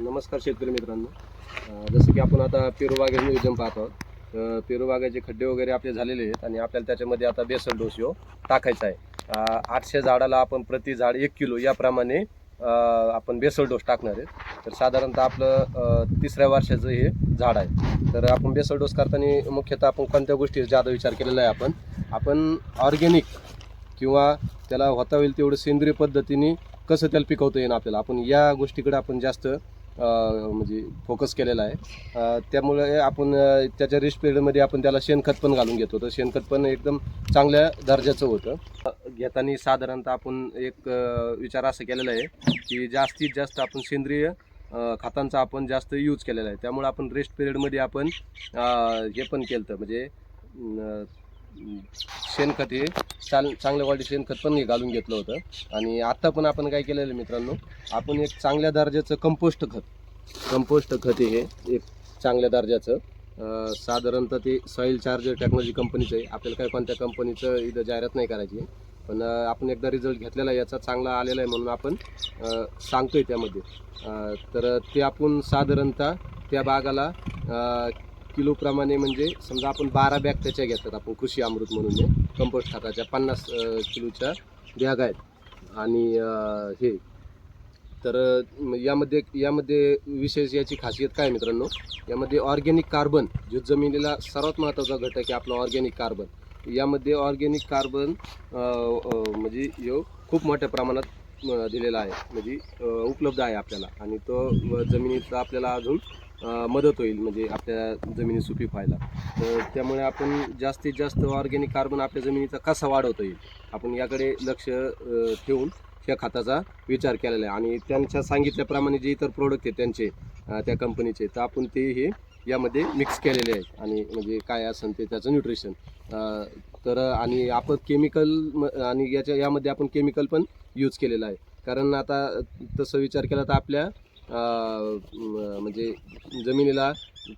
नमस्कार शेतकरी मित्रांनो. जसं की आपण आता पेरूबागेचं नियोजन पाहत आहोत. अं, पेरू बागेचे खड्डे वगैरे आपले झालेले आहेत आणि आपल्याला त्याच्यामध्ये आता बेसल डोस ह्यो टाकायचा आहे. आठशे झाडाला आपण प्रति झाड एक किलो याप्रमाणे आपण बेसल डोस टाकणार आहेत. तर साधारणतः आपलं तिसऱ्या वर्षाचं हे झाड आहे. तर आपण बेसल डोस करताना मुख्यतः आपण कोणत्या गोष्टी ज्यादा विचार केलेला आहे आपण आपण ऑर्गॅनिक किंवा त्याला होता होईल तेवढं सेंद्रिय पद्धतीने कसं त्याला पिकवता येईल आपल्याला आपण या गोष्टीकडे आपण जास्त म्हणजे फोकस केलेला आहे. त्यामुळे आपण त्याच्या रिस्ट पिरियडमध्ये आपण त्याला शेणखत पण घालून घेतो. तर शेणखत पण एकदम चांगल्या दर्जाचं होतं. घेताना साधारणतः आपण एक विचार असं केलेला आहे की जास्तीत जास्त आपण सेंद्रिय खतांचा आपण जास्त यूज केलेला आहे. त्यामुळे आपण रेस्ट पिरियडमध्ये आपण हे पण केलं म्हणजे शेणखत हे चाल चांगल्या क्वालिटी शेणखत पण हे घालून घेतलं होतं. आणि आत्ता पण आपण काय केलेलं आहे मित्रांनो आपण एक चांगल्या दर्जाचं कंपोस्ट खत कंपोस्ट खत हे एक चांगल्या दर्जाचं साधारणतः ते सॉईल चार्जर टेक्नॉलॉजी कंपनीचं आहे. आपल्याला काय कोणत्या कंपनीचं इथं जाहिरात नाही करायची पण आपण एकदा रिझल्ट घेतलेला आहे याचा चांगला आलेला आहे म्हणून आपण सांगतो सांगतोय त्यामध्ये. तर ते आपण साधारणतः त्या बागाला किलोप्रमाणे म्हणजे समजा आपण बारा बॅग त्याच्या घेतात आपण कृषी अमृत म्हणून कंपोस्ट खताच्या पन्नास किलोच्या बॅग आहेत. आणि हे. तर यामध्ये यामध्ये विशेष याची खासियत काय मित्रांनो? यामध्ये ऑर्गॅनिक कार्बन जो जमिनीला सर्वात महत्त्वाचा घटक आहे आपला ऑर्गॅनिक कार्बन. यामध्ये ऑर्गॅनिक कार्बन म्हणजे यो खूप मोठ्या प्रमाणात दिलेला आहे. म्हणजे उपलब्ध आहे आपल्याला. आणि तो जमिनीचा आपल्याला अजून मदत होईल म्हणजे आपल्या जमिनी सुपीक व्हायला. तर त्यामुळे आपण जास्तीत जास्त ऑर्गॅनिक कार्बन आपल्या जमिनीचा कसा वाढवता येईल आपण याकडे लक्ष ठेवून या खताचा विचार केलेला आहे. आणि त्यांच्या सांगितल्याप्रमाणे जे इतर प्रोडक्ट आहेत त्यांचे त्या कंपनीचे तर आपण ते हे यामध्ये मिक्स केलेले आहेत. आणि म्हणजे काय असेल ते त्याचं न्यूट्रिशन तर आणि आपण केमिकल आणि याच्या यामध्ये आपण केमिकल पण यूज केलेला आहे. कारण आता तसं विचार केला तर आपल्या म्हणजे जमिनीला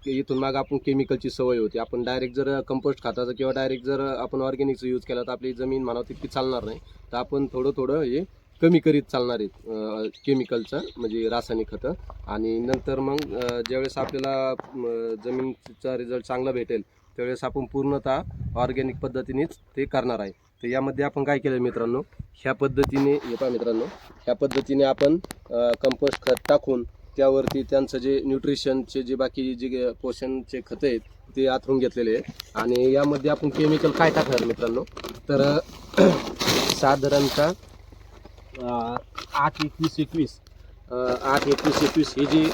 इथून माग आपण केमिकलची सवय होती. आपण डायरेक्ट जर कंपोस्ट खताचा किंवा डायरेक्ट जर आपण ऑर्गॅनिकचं यूज केला तर आपली जमीन म्हणावं तितकी चालणार नाही. तर आपण थोडं थोडं हे कमी करीत चालणार आहेत केमिकलचं म्हणजे रासायनिक खतं. आणि नंतर मग ज्यावेळेस आपल्याला जमीनचा रिझल्ट चांगला भेटेल त्यावेळेस आपण पूर्णतः ऑर्गॅनिक पद्धतीनेच ते करणार आहे. तर यामध्ये आपण काय केलं मित्रांनो? ह्या पद्धतीने हे पहा मित्रांनो ह्या पद्धतीने आपण कंपोस्ट खत टाकून त्यावरती त्यांचं जे न्यूट्रिशनचे जे बाकी जे पोषणचे खतं आहेत ते आथरून घेतलेले आहेत. आणि यामध्ये आपण केमिकल काय टाकणार मित्रांनो? तर साधारणतः आठ एकवीस एकवीस आठ एकवीस एकवीस हे जे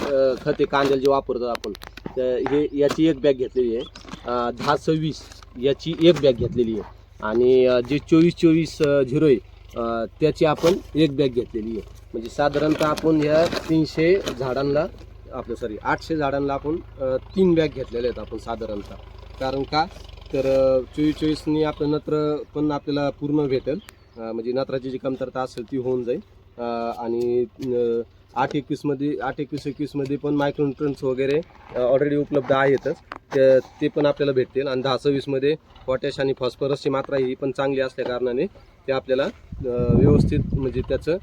खते कांद्याला जे वापरतो आपण तर हे याची एक बॅग घेतलेली आहे. दहा सव्वीस याची एक बॅग घेतलेली आहे. आणि जे चोवीस चोवीस झिरो आहे त्याची आपण एक बॅग घेतलेली आहे. म्हणजे साधारणतः आपण ह्या तीनशे झाडांना आपलं सॉरी आठशे झाडांना आपण तीन बॅग घेतलेल्या आहेत आपण साधारणतः. कारण का? तर चोवीस चोवीसनी आपलं नत्र पण आपल्याला पूर्ण भेटेल. म्हणजे नत्राची जी कमतरता असेल ती होऊन जाईल. आणि आठ एकवीसमध्ये आठ एकवीस एकवीसमध्ये पण मायक्रोन्युट्रन्स वगैरे ऑलरेडी उपलब्ध आहेतच. ते ते पण आपल्याला भेटतील. आणि दहा सव्वीसमध्ये पोटॅश आणि फॉस्फरसची मात्रा ही पण चांगली असल्या कारणाने ते आपल्याला व्यवस्थित म्हणजे त्याचं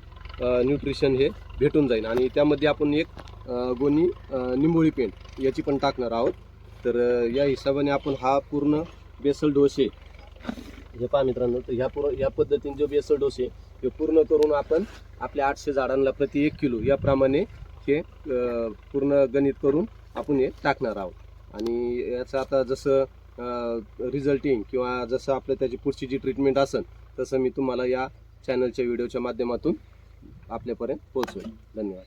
न्यूट्रिशन हे भेटून जाईल. आणि त्यामध्ये आपण एक गोणी निंबोळी पेंट याची पण टाकणार आहोत. तर या हिशोबाने आपण हा पूर्ण बेसल डोसे हे पहा मित्रांनो तर ह्या पूर्ण या पद्धतीने जो बेसल डोसे हे पूर्ण करून आपण आपल्या आठशे झाडांना प्रति एक किलो याप्रमाणे हे पूर्ण गणित करून आपण हे टाकणार आहोत. आणि याचं आता जसं रिझल्टिंग किंवा जसं आपलं त्याची पुढची जी ट्रीटमेंट असेल तसं मी तुम्हाला या चॅनलच्या व्हिडिओच्या माध्यमातून आपल्यापर्यंत पोहोचवेल धन्यवाद.